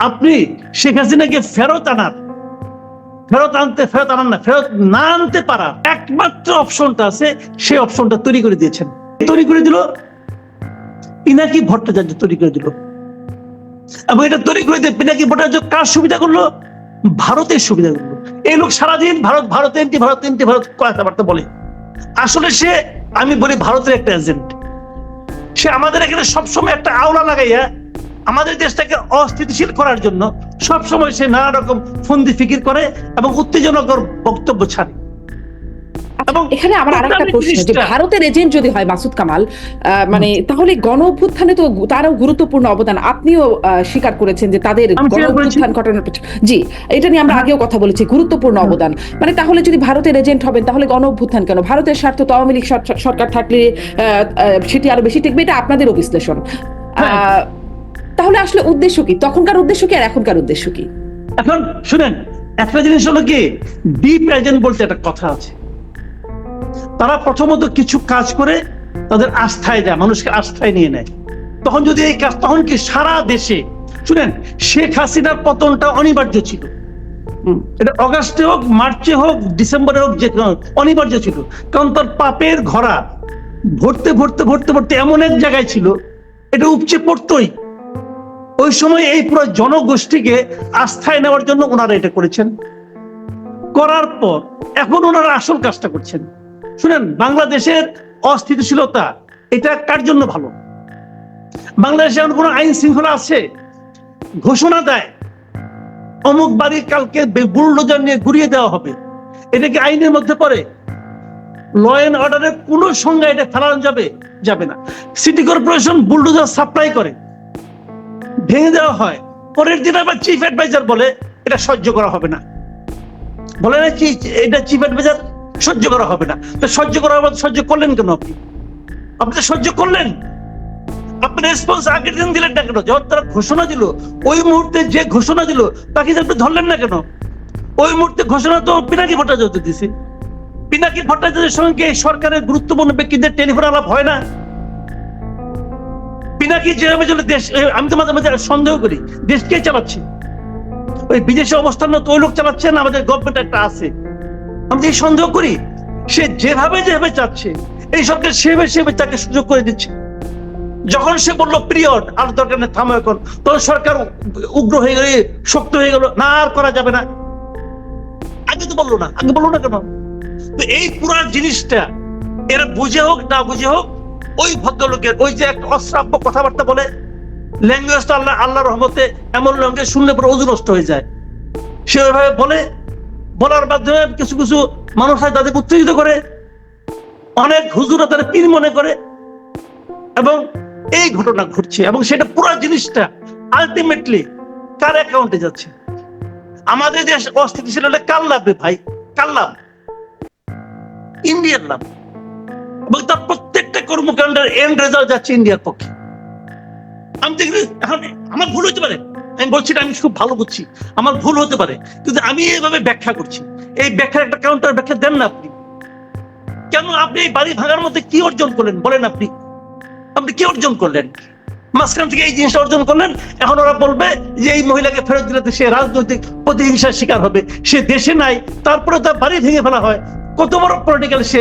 আপনি শেখ হাসিনাকে ফেরত আনার, ফেরত আনতে, ফেরত আনার না, ফেরত না আনতে পারার একমাত্র অপশনটা আছে, সেই অপশনটা তৈরি করে দিয়েছেন। তৈরি করে দিল, পিনাকি ভট্টাচার্য তৈরি করে দিল। এবং এটা তৈরি করে দিয়ে পিনাকি ভট্টাচার্য কার সুবিধা করল? ভারতের সুবিধা করল। এই লোক সারাদিন ভারত ভারত, এনটি ভারত এনটি ভারত কথাবার্তা বলে। আসলে সে, আমি বলি ভারতের একটা এজেন্ট সে আমাদের এখানে সবসময় একটা আওলা লাগাইয়া আমাদের দেশটাকে অস্থিতিশীল করার জন্য সবসময় সে নানা রকম ফন্দি ফিকির করে এবং উত্তেজনকর বক্তব্য ছাড়ে। এবং এখানে আমার আরেকটা প্রশ্ন যে ভারতের এজেন্ট যদি হয় মাসুদ কামাল মানে তাহলে গণ অভ্যুত্থানে তো তারও গুরুত্বপূর্ণ অবদান আপনিও স্বীকার করেছেন যে তাদের গণ অভ্যুত্থান ঘটনার জি এটা নিয়ে আমরা আগেও কথা বলেছি গুরুত্বপূর্ণ অবদান। মানে তাহলে যদি ভারতের এজেন্ট হবেন তাহলে গণ অভ্যুত্থান কেন? ভারতের স্বার্থ তো আওয়ামী লীগ সরকার থাকলে সেটি আরও বেশি টিকবে এটা আপনাদেরও বিশ্লেষণ। আহ, তাহলে আসলে উদ্দেশ্য কি? তখনকার উদ্দেশ্য কি আর এখনকার উদ্দেশ্য কি? এখন শুনেন একটা জিনিস হলো কি? ডিপ প্রেজেন্ট বলতে একটা কথা আছে। তারা প্রথমত কিছু কাজ করে তাদের আস্থায় দেয় মানুষকে আস্থায় নিয়ে নেয়। তখন যদি এই কাজ তখন কি সারা দেশে শুনেন শেখ হাসিনার পতনটা অনিবার্য ছিল। এটা অগাস্টে হোক মার্চে হোক ডিসেম্বরে হোক যে অনিবার্য ছিল। কারণ তার পাপের ঘোড়া ভরতে ভরতে ভরতে ভরতে এমন এক জায়গায় ছিল এটা উপচে পড়তোই। ওই সময় এই পুরো জনগোষ্ঠীকে আস্থায় নেওয়ার জন্য ওনারা এটা করেছেন। করার পর এখন ওনারা আসল কাজটা করছেন। শুনেন, বাংলাদেশের অস্থিতিশীলতা, এটা কার জন্য ভালো? বাংলাদেশে এমন কোনো আইন শৃঙ্খলা আছে? ঘোষণা দেয়, অমুক বাড়ি কালকে বুলডোজার নিয়ে ঘুরিয়ে দেওয়া হবে। এটা কি আইনের মধ্যে পড়ে? ল অ্যান্ড অর্ডারের কোন সংজ্ঞা এটা ফেলানো যাবে যাবে না। সিটি কর্পোরেশন বুলডোজার সাপ্লাই করে। ভেঙে দেওয়া হয়। পরের দিন আবার চিফ অ্যাডভাইজার বলে, এটা সহ্য করা হবে না। বলে না কি, এটা চিফ অ্যাডভাইজার সহ্য করা হবে না। তো সহ্য করা হবে, সহ্য করলেন কেন আপনি? আপনি সহ্য করলেন। আপনি রেসপন্স আগের দিন দিলেন না কেন? যখন তারা ঘোষণা দিল, ওই মুহূর্তে যে ঘোষণা দিল, তাকে আপনি ধরলেন না কেন? ওই মুহূর্তে ঘোষণা তো পিনাকি ভট্টাচার্য দিছে। পিনাকি ভট্টাচার্যের সঙ্গে সরকারের গুরুত্বপূর্ণ ব্যক্তিদের টেলিফোন আলাপ হয় না। পিনাকি যেভাবে চলে, দেশ আমি তো মাঝে মাঝে সন্দেহ করি, দেশ কে চালাচ্ছে? ওই বিদেশে অবস্থান তো ওই লোক চালাচ্ছে না, আমাদের গভর্নমেন্ট একটা আছে। আমি সন্দেহ করি, সে যেভাবে যেভাবে চাচ্ছে, এই সেভাবে সেভাবে তাকে সুযোগ করে দিচ্ছে। যখন সে বলল, পিরিয়ড, আর দরকার নেই, থামো এখন। তখন সরকার উগ্র হয়ে গেল শক্ত হয়ে গেল, না, আর করা যাবে না। আগে তো বলল না, আগে বলল না কেন? তো এই পুরা জিনিসটা, এরা বুঝে হোক, না বুঝে হোক ওই ভদ্রলোকের ওই যে একটা অশ্রাব্য কথাবার্তা বলে ল্যাঙ্গুয়েজটা আল্লাহ আল্লাহ রহমতে এমন ল্যাঙ্গুয়েজ শুনলে পরে ওজন নষ্ট হয়ে যায়। সে ওইভাবে বলে, বলার মাধ্যমে কিছু কিছু মানুষ হয় তাদেরকে উত্তেজিত করে। অনেক হুজুরা তারা পীর মনে করে। এবং এই ঘটনা ঘটছে এবং সেটা পুরো জিনিসটা আলটিমেটলি কার অ্যাকাউন্টে যাচ্ছে? আমাদের দেশ অস্থিতিশীল হলে কার লাভ ভাই? কার লাভ? ইন্ডিয়ার লাভ। এবং তার কর্মকাণ্ডের এন্ড রেজাল্ট যাচ্ছে ইন্ডিয়ার পক্ষে। আমি দেখি আমার ভুল হতে পারে। আমি বলছি আমি খুব ভালো বুঝছি। আমার ভুল হতে পারে। কিন্তু আমি এইভাবে ব্যাখ্যা করছি। এই ব্যাখ্যার একটা কাউন্টার ব্যাখ্যা দেন না আপনি। কেন আপনি এই বাড়ি ভাঙার মধ্যে কি অর্জন করলেন? বলেন আপনি। আপনি কি অর্জন করলেন? মাঝখান থেকে এই জিনিসটা অর্জন করলেন। এখন ওরা বলবে যে এই মহিলাকে ফেরত দিলে সে রাজনৈতিক প্রতিহিংসার শিকার হবে। সে দেশে নাই তারপরে তার বাড়ি ভেঙে ফেলা হয়। কত বড় পলিটিক্যাল সে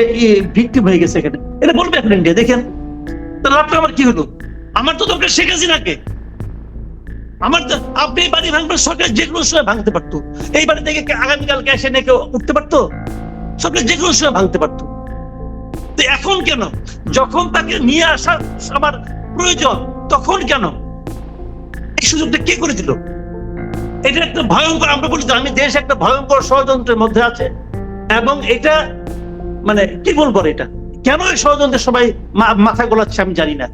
ভিক্টিম হয়ে গেছে এখানে। এটা বলবে এখন ইন্ডিয়া দেখেন। তো লাভটা আমার কি হলো? আমার তো দরকার শেখ হাসিনাকে। আমার তো আপনি বাড়ি ভাঙবেন, সরকার যে কোনো সময় ভাঙতে পারতো। এই বাড়ি থেকে আগামীকালকে এসে নাকি উঠতে পারতো? সরকার যে কোনো সময় ভাঙতে পারতো। তো এখন কেন? যখন তাকে নিয়ে আসার আমার প্রয়োজন, তখন কেন? এই সুযোগটা কে করে দিল? এটা একটা ভয়ঙ্কর আমরা বলি আমি দেশ একটা ভয়ঙ্কর ষড়যন্ত্রের মধ্যে আছে। এবং এটা মানে কি বলব এটা? কেন এই ষড়যন্ত্রের সবাই মাথা গোলাচ্ছে আমি জানি না।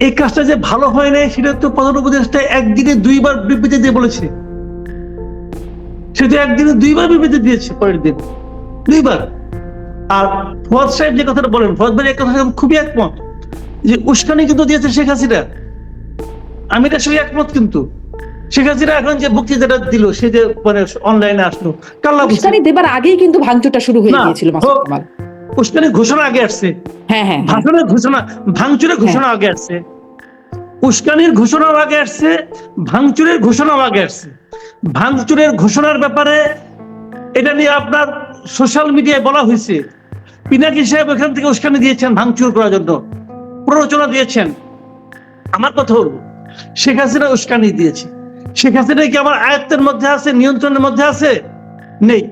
এই কাজটা যে ভালো হয় নাই, সেটা তো প্রধান উপদেষ্টা একদিনে দুইবার বিবৃতি দিয়ে বলেছে। সে তো একদিনে দুইবার বিবৃতি দিয়েছে পরের দিন। দুইবার। আর ফোয়াদ সাহেব যে কথাটা বলেন ফোয়াদ ভাই এক কথা খুবই একমত। যে উস্কানি কিন্তু দিয়েছে শেখ হাসিনা। আমি এটা সঙ্গে একমত কিন্তু। শেখ হাসিনা এখন যে বক্তৃতাটা দিল সে যে মানে অনলাইনে আসলো কাল্লা উস্কানি দেবার আগেই কিন্তু ভাঙচুরটা শুরু হয়ে গিয়েছিল মাসুদ কামাল। উস্কানি ঘোষণা আগে আসছে। হ্যাঁ হ্যাঁ হ্যাঁ। ভাষণের ঘোষণা ভাঙচুরের ঘোষণা আগে আসছে। উস্কানির ঘোষণার আগে আসছে ভাঙচুরের ঘোষণার আগে আসছে। ভাঙচুরের ঘোষণার ব্যাপারে এটা নিয়ে আপনার সোশ্যাল মিডিয়ায় বলা হয়েছে। পিনাকি সাহেব এখান থেকে উস্কানি দিয়েছেন ভাঙচুর করার জন্য। প্ররোচনা দিয়েছেন। আমার কথা হলো শেখ হাসিনা উস্কানি দিয়েছে। শেখ হাসিনা কি আমার আয়ত্তের মধ্যে আছে, নিয়ন্ত্রণের মধ্যে আছে? নেই।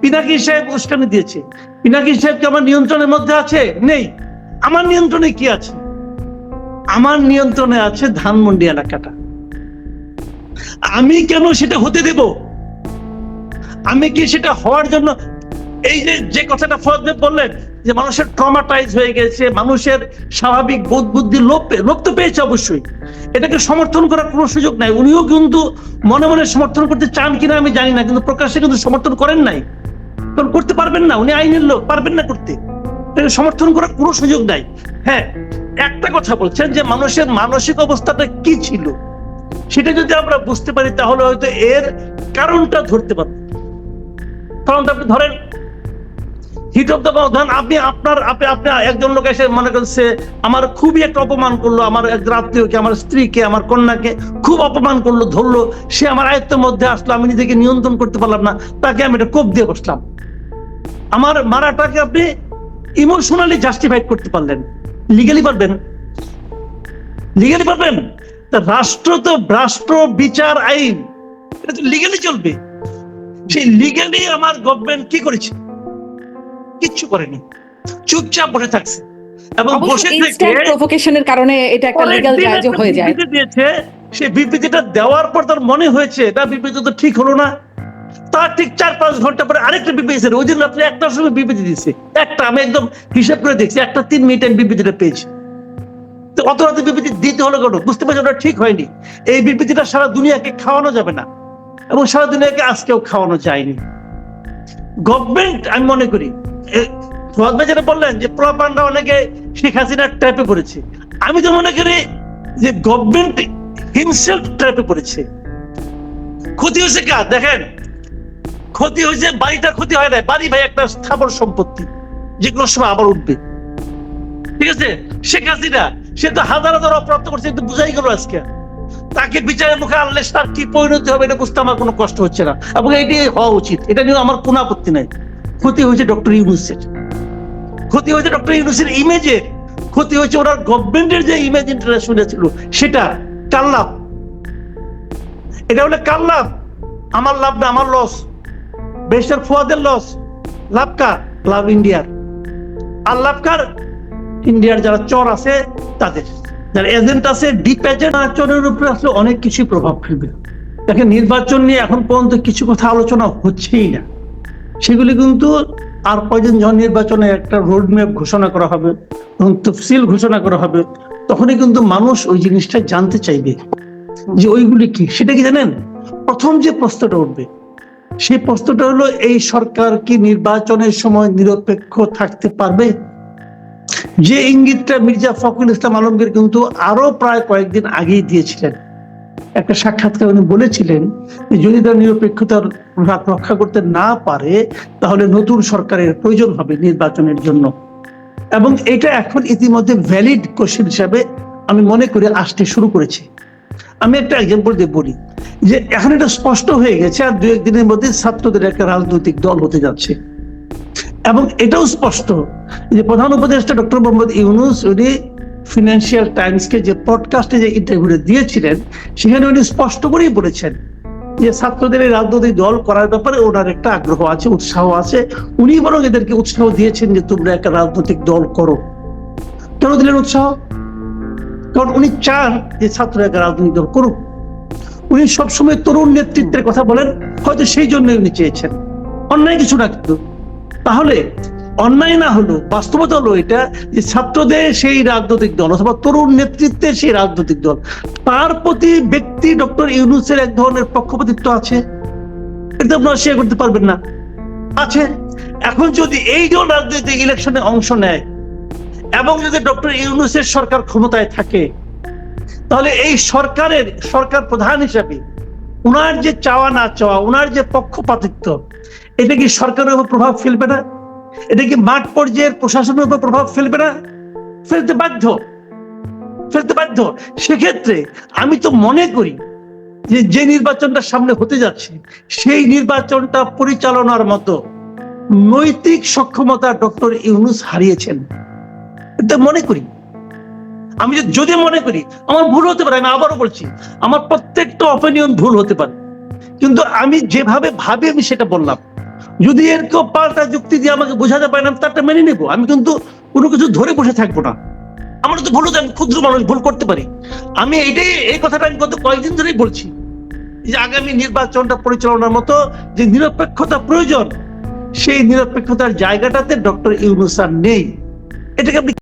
পিনাকি সাহেব উস্কানি দিয়েছে। পিনাকি সাহেব কি আমার নিয়ন্ত্রণের মধ্যে আছে? নেই। আমার নিয়ন্ত্রণে কি আছে? আমার নিয়ন্ত্রণে আছে ধানমন্ডি এলাকাটা। আমি কেন সেটা হতে দেব? আমি কি সেটা হওয়ার জন্য এই যে যে কথাটা ভাই বললেন যে মানুষের ট্রমাটাইজ হয়ে গেছে, মানুষের স্বাভাবিক বোধ বুদ্ধি লোপ লোপ তো পেয়েছে অবশ্যই। এটাকে সমর্থন করার কোনো সুযোগ নাই। উনিও কিন্তু মনে মনে সমর্থন করতে চান কিনা আমি জানি না, কিন্তু প্রকাশ্যে কিন্তু সমর্থন করেন নাই। কারণ করতে পারবেন না, উনি আইনের লোক, পারবেন না করতে। এটাকে সমর্থন করার কোনো সুযোগ নাই। হ্যাঁ একটা কথা বলছেন যে মানুষের মানসিক অবস্থাটা কি ছিল? সেটা যদি আমরা বুঝতে পারি, তাহলে হয়তো এর কারণটা ধরতে পারব। কারণ আপনি ধরেন হিট অফ দ্য ধরেন আপনি আপনার, আপনি আপনি একজন লোক এসে মনে করছে আমার খুবই একটা অপমান করল, আমার আত্মীয়কে আমার স্ত্রীকে, আমার কন্যাকে খুব অপমান করল, ধরলো, সে আমার আয়ত্তের মধ্যে আসলো, আমি নিজেকে নিয়ন্ত্রণ করতে পারলাম না, তাকে আমি একটা কোপ দিয়ে বসলাম। আমার মারাটাকে আপনি ইমোশনালি জাস্টিফাইড করতে পারলেন। লিগালি পারবেন। লিগালি পারবেন? রাষ্ট্র তো রাষ্ট্র, বিচার, আইন, এটা তো লিগালি চলবে। সেই লিগালি আমার গভর্নমেন্ট কি করেছে? কিচ্ছু করেনি। চুপচাপ বসে থাকছে। এবং বসে থেকে প্রভোকেশনের কারণে এটা একটা লিগ্যাল দিন হয়ে যায়। দিয়েছে সে বিবৃতিটা দেওয়ার পর তার মনে হয়েছে এটা বিবৃতি তো ঠিক হলো না। তার ঠিক চার পাঁচ ঘণ্টা পরে আরেকটা বিবৃতি ওই দিন রাত্রে একটার সময় বিবৃতি দিয়েছে। একটা আমি একদম হিসাব করে দেখছি একটা তিন মিনিট আমি বিবৃতিটা পেয়েছি। তো অত রাতে বিবৃতি দিতে হলো কেন? বুঝতে পারছি ওটা ঠিক হয়নি। এই বিবৃতিটা সারা দুনিয়াকে খাওয়ানো যাবে না। এবং সারা দুনিয়াকে আজকেও খাওয়ানো যায়নি। গভর্নমেন্ট আমি মনে করি যেটা বললেন যে অনেকে শেখ হাসিনার ট্র্যাপে পড়েছে। আমি তো মনে করি যে গভর্নমেন্ট ট্র্যাপে পড়েছে। ক্ষতি হয়েছে কার? দেখেন, ক্ষতি হয়েছে ক্ষতি হয় না বাড়ি ভাই, একটা স্থাবর সম্পত্তি। যেগুলো সময় আবার উঠবে। ঠিক আছে? শেখ হাসিনা, সে তো হাজার হাজার অপরাধ করছে কিন্তু বুঝাই গেল আজকে। তাকে বিচারের মুখে আনলে তার কি পরিণতি হবে এটা বুঝতে আমার কোনো কষ্ট হচ্ছে না। এবং এটি হওয়া উচিত। এটা নিয়ে আমার কোনো আপত্তি নাই। ক্ষতি হয়েছে ডক্টর ইউনুসের। ক্ষতি হয়েছে ডক্টর ইউনুসের ইমেজের ক্ষতি হয়েছে ওনার গভর্নমেন্টের যে ইমেজ ইন্টারন্যাশনাল ছিল সেটা কার লাভ এটা হলে কার লাভ আমার লাভ না, আমার লস বেস্টার ফুয়াদের লস লাভ কার? লাভ ইন্ডিয়ার। আর লাভ কার? ইন্ডিয়ার যারা চর আছে, তাদের। যারা এজেন্ট আছে ডিপ এজেন্ট চরের উপরে আসলে অনেক কিছু প্রভাব ফেলবে। দেখেন নির্বাচন নিয়ে এখন পর্যন্ত কিছু কথা আলোচনা হচ্ছেই না। সেগুলি কিন্তু আর কয়দিন যখন নির্বাচনে একটা রোড ম্যাপ ঘোষণা করা হবে এবং তফসিল ঘোষণা করা হবে, তখনই কিন্তু মানুষ ওই জিনিসটা জানতে চাইবে যে ওইগুলি কি? সেটা কি জানেন? প্রথম যে প্রশ্নটা উঠবে, সেই প্রশ্নটা হলো, এই সরকার কি নির্বাচনের সময় নিরপেক্ষ থাকতে পারবে? যে ইঙ্গিতটা মির্জা ফখরুল ইসলাম আলমগীর কিন্তু আরও প্রায় কয়েকদিন আগেই দিয়েছিলেন। একটা সাক্ষাৎকার উনি বলেছিলেন যদি তারা নিরপেক্ষতার রক্ষা করতে না পারে, তাহলে নতুন সরকারের প্রয়োজন হবে নির্বাচনের জন্য। এবং এটা এখন ইতিমধ্যে ভ্যালিড কোশ্চেন হিসাবে আমি মনে করি আসতে শুরু করেছে। আমি একটা এক্সাম্পল দিয়ে বলি যে এখন এটা স্পষ্ট হয়ে গেছে আর দু একদিনের মধ্যে ছাত্রদের একটা রাজনৈতিক দল হতে যাচ্ছে। এবং এটাও স্পষ্ট যে প্রধান উপদেষ্টা ডক্টর মোহাম্মদ ইউনুস, উনি ফিনান্সিয়াল টাইমসকে যে পডকাস্টে যে ইন্টারভিউটা দিয়েছিলেন, সেখানে উনি স্পষ্ট করেই বলেছেন যে ছাত্রদের এই রাজনৈতিক দল করার ব্যাপারে ওনার একটা আগ্রহ আছে, উৎসাহ আছে। উনি বরং এদেরকে উৎসাহ দিয়েছেন যে তোমরা একটা রাজনৈতিক দল করো। কেন দিলেন উৎসাহ? কারণ উনি চান যে ছাত্ররা একটা রাজনৈতিক দল করুক। উনি সবসময় তরুণ নেতৃত্বের কথা বলেন, হয়তো সেই জন্য উনি চেয়েছেন। অন্যায় কিছু না কিন্তু। তাহলে অন্যায় না হলো, বাস্তবতা হলো এটা যে ছাত্রদের সেই রাজনৈতিক দল অথবা তরুণ নেতৃত্বের সেই রাজনৈতিক দল। তার প্রতি ব্যক্তি ডক্টর ইউনুসের এক ধরনের পক্ষপাতিত্ব আছে। এটা আপনারা শেয়ার করতে পারবেন না। আছে। এখন যদি এই দল রাজনৈতিক ইলেকশনে অংশ নেয় এবং যদি ডক্টর ইউনুসের সরকার ক্ষমতায় থাকে, তাহলে এই সরকারের, সরকার প্রধান হিসাবে উনার যে চাওয়া না চাওয়া, উনার যে পক্ষপাতিত্ব, এটা কি সরকারের উপর প্রভাব ফেলবে না? এটা কি মাঠ পর্যায়ের প্রশাসনের উপর প্রভাব ফেলবে না? ফেলতে বাধ্য। ফেলতে বাধ্য। সেক্ষেত্রে আমি তো মনে করি যে যে নির্বাচনটা সামনে হতে যাচ্ছে, সেই নির্বাচনটা পরিচালনার মতো নৈতিক সক্ষমতা ডক্টর ইউনুস হারিয়েছেন। এটা মনে করি। আমি যদি- যদি মনে করি, আমার ভুল হতে পারে, আমি আবারও বলছি, আমার প্রত্যেকটা অপিনিয়ন ভুল হতে পারে। কিন্তু আমি যেভাবে ভাবি, আমি সেটা বললাম। যদি এর কেউ পাল্টা যুক্তি দিয়ে আমাকে বোঝাতে পারে না তারটা মেনে নেব। আমি কিন্তু কোনো কিছু ধরে বসে থাকব না। আমার তো ভুল আমি ক্ষুদ্র মানুষ, ভুল করতে পারি। আমি এইটাই এই কথাটা আমি গত কয়েকদিন ধরেই বলছি। যে আগামী নির্বাচনটা পরিচালনার মতো যে নিরপেক্ষতা প্রয়োজন, সেই নিরপেক্ষতার জায়গাটাতে ডক্টর ইউনুসার নেই। এটাকে আপনি